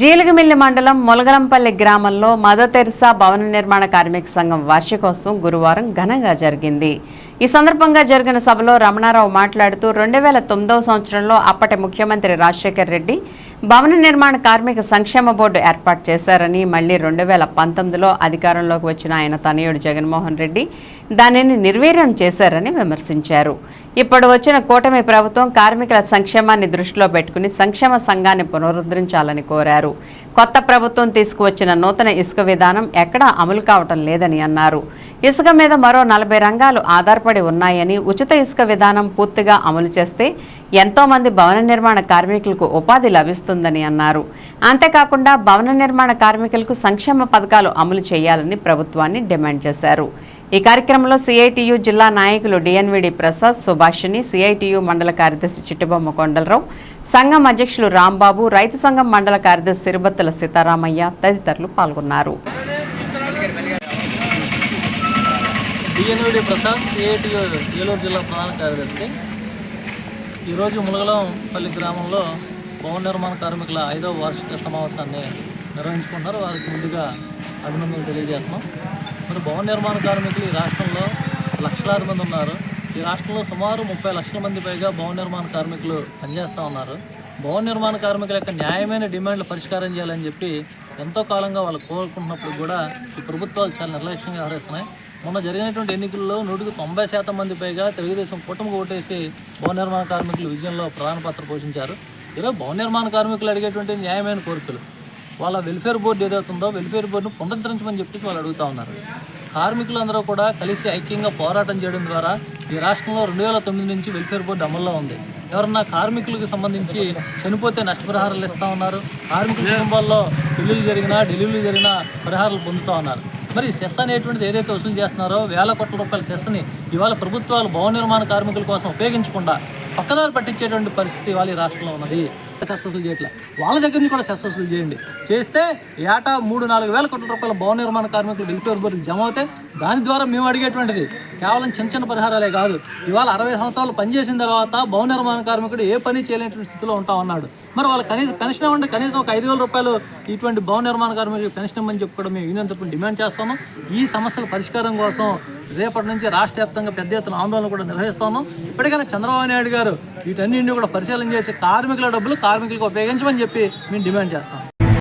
జీలగమిల్లి మండలం మొలగలంపల్లి గ్రామంలో mother Teresa భవన నిర్మాణ కార్మిక సంఘం వార్షికోత్సవం గురువారం ఘనంగా జరిగింది. ఈ సందర్భంగా జరిగిన సభలో రమణారావు మాట్లాడుతూ రెండు వేల తొమ్మిదవ సంవత్సరంలో అప్పటి ముఖ్యమంత్రి రాజశేఖర్ రెడ్డి భవన నిర్మాణ కార్మిక సంక్షేమ బోర్డు ఏర్పాటు చేశారని మళ్ళీ రెండు వేల పంతొమ్మిదిలో అధికారంలోకి వచ్చిన ఆయన తనయుడు జగన్మోహన్ రెడ్డి దానిని నిర్వీర్యం చేశారని విమర్శించారు. ఇప్పుడు వచ్చిన కూటమి ప్రభుత్వం కార్మికుల సంక్షేమాన్ని దృష్టిలో పెట్టుకుని సంక్షేమ సంఘాన్ని పునరుద్ధరించాలని కోరారు. కొత్త ప్రభుత్వం తీసుకువచ్చిన నూతన ఇసుక విధానం ఎక్కడా అమలు కావటం లేదని అన్నారు. ఇసుక మీద మరో నలభై రంగాలు ఆధారపడి ఉన్నాయని ఉచిత ఇసుక విధానం పూర్తిగా అమలు చేస్తే ఎంతోమంది భవన నిర్మాణ కార్మికులకు ఉపాధి లభిస్తుందని అన్నారు. అంతేకాకుండా భవన నిర్మాణ కార్మికులకు సంక్షేమ పథకాలు అమలు చేయాలని ప్రభుత్వాన్ని డిమాండ్ చేశారు. ఈ కార్యక్రమంలో సిఐటియు జిల్లా నాయకులు డిఎన్విడి ప్రసాద్ సుభాషిణి సిఐటియు మండల కార్యదర్శి చిట్టిబొమ్మ కొండలరావు సంఘం అధ్యక్షులు రాంబాబు రైతు సంఘం మండల కార్యదర్శి సిరిబత్తుల సీతారామయ్య తదితరులు పాల్గొన్నారు. డిఎన్విడి ప్రసాద్ సిఐటియు ఏలూరు జిల్లా ప్రధాన కార్యదర్శి. ఈరోజు ములగలంపల్లి గ్రామంలో భవన నిర్మాణ కార్మికుల ఐదవ వార్షిక సమావేశాన్ని నిర్వహించుకుంటున్నారు. వారికి ముందుగా అభినందనలు తెలియజేస్తున్నాం. మరి భవన నిర్మాణ కార్మికులు ఈ రాష్ట్రంలో లక్షలాది మంది ఉన్నారు. ఈ రాష్ట్రంలో సుమారు ముప్పై లక్షల మంది పైగా భవన నిర్మాణ కార్మికులు పనిచేస్తూ ఉన్నారు. భవన నిర్మాణ కార్మికుల యొక్క న్యాయమైన డిమాండ్లు పరిష్కారం చేయాలని చెప్పి ఎంతో కాలంగా వాళ్ళు కోరుకుంటున్నప్పుడు కూడా ఈ ప్రభుత్వాలు చాలా నిర్లక్ష్యంగా వ్యవహరిస్తున్నాయి. మొన్న జరిగినటువంటి ఎన్నికల్లో నూటికి తొంభై శాతం మంది పైగా తెలుగుదేశం కూటమికి ఓటేసి భవన నిర్మాణ కార్మికులు విజయంలో ప్రధాన పాత్ర పోషించారు. ఈరోజు భవన నిర్మాణ కార్మికులు అడిగేటువంటి న్యాయమైన కోరికలు. వాళ్ళ వెల్ఫేర్ బోర్డు ఏదవుతుందో వెల్ఫేర్ బోర్డును పునరుద్ధరించమని చెప్పేసి వాళ్ళు అడుగుతా ఉన్నారు. కార్మికులందరూ కూడా కలిసి ఐక్యంగా పోరాటం చేయడం ద్వారా ఈ రాష్ట్రంలో రెండు వేల తొమ్మిది నుంచి వెల్ఫేర్ బోర్డు అమల్లో ఉంది. ఎవరన్నా కార్మికులకు సంబంధించి చనిపోతే నష్టపరిహారాలు ఇస్తూ ఉన్నారు. కార్మికుల కుటుంబాల్లో పెళ్ళిళ్ళు జరిగినా డెలివరీలు జరిగినా పరిహారాలు పొందుతూ ఉన్నారు. మరి సెస్ అనేటువంటిది ఏదైతే వసూలు చేస్తున్నారో వేల కోట్ల రూపాయల సెస్ని ఇవాళ ప్రభుత్వాలు భవన నిర్మాణ కార్మికుల కోసం ఉపయోగించకుండా పక్కదారి పట్టించేటువంటి పరిస్థితి ఇవాళ ఈ రాష్ట్రంలో ఉన్నది. సెస్ వసూలు చేయట్లే. వాళ్ళ దగ్గర నుంచి కూడా సెస్ వసూలు చేయండి. చేస్తే ఏటా మూడు నాలుగు వేల కోట్ల రూపాయల భవన నిర్మాణ కార్మికులు వెల్ఫేర్ బోర్డుకి జమ అవుతాయి. దాని ద్వారా మేము అడిగేటువంటిది కేవలం చిన్న చిన్న పరిహారాలే కాదు. ఇవాళ అరవై సంవత్సరాలు పనిచేసిన తర్వాత భవన నిర్మాణ కార్మికుడు ఏ పని చేయలేనటువంటి స్థితిలో ఉంటా ఉన్నాడు. మరి వాళ్ళ కనీసం పెన్షన్ ఇవ్వండి. కనీసం ఒక ఐదు వేల రూపాయలు ఇటువంటి భవన నిర్మాణ కార్మికులకు పెన్షన్ ఇవ్వమని చెప్పుకోవడం మేము యూనియన్ తరపున డిమాండ్ చేస్తాము ఈ సమస్యల పరిష్కారం కోసం రేపటి నుంచి రాష్ట్ర వ్యాప్తంగా పెద్ద ఎత్తున ఆందోళన కూడా నిర్వహిస్తున్నాం ఇప్పటికైనా చంద్రబాబు నాయుడు గారు వీటన్నింటినీ కూడా పరిశీలన చేసి కార్మికుల డబ్బులు కార్మికులకు ఉపయోగించమని చెప్పి మేము డిమాండ్ చేస్తాం.